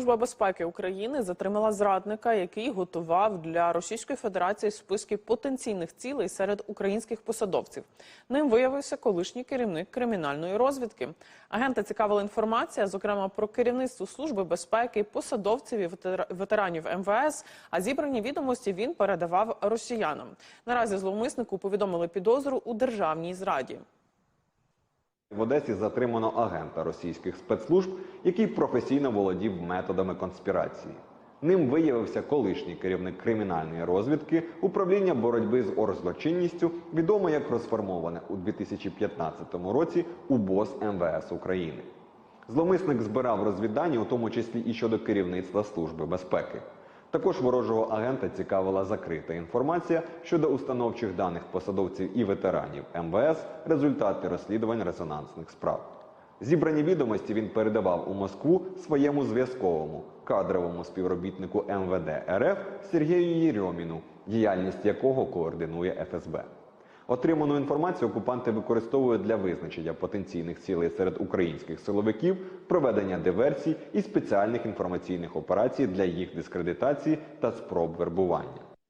Служба безпеки України затримала зрадника, який готував для Російської Федерації списки потенційних цілей серед українських посадовців. Ним виявився колишній керівник кримінальної розвідки. Агента цікавила інформація, зокрема про керівництво служби безпеки, посадовців і ветеранів МВС. А зібрані відомості він передавав росіянам. Наразі зловмиснику повідомили підозру у державній зраді. В Одесі затримано агента російських спецслужб, який професійно володів методами конспірації. Ним виявився колишній керівник кримінальної розвідки управління боротьби з оргзлочинністю, відоме як розформоване у 2015 році УБОС МВС України. Зловмисник збирав розвіддані, у тому числі і щодо керівництва Служби безпеки. Також ворожого агента цікавила закрита інформація щодо установчих даних посадовців і ветеранів МВС, результати розслідувань резонансних справ. Зібрані відомості він передавав у Москву своєму зв'язковому кадровому співробітнику МВД РФ Сергію Єрьоміну, діяльність якого координує ФСБ. Отриману інформацію окупанти використовують для визначення потенційних цілей серед українських силовиків, проведення диверсій і спеціальних інформаційних операцій для їх дискредитації та спроб вербування.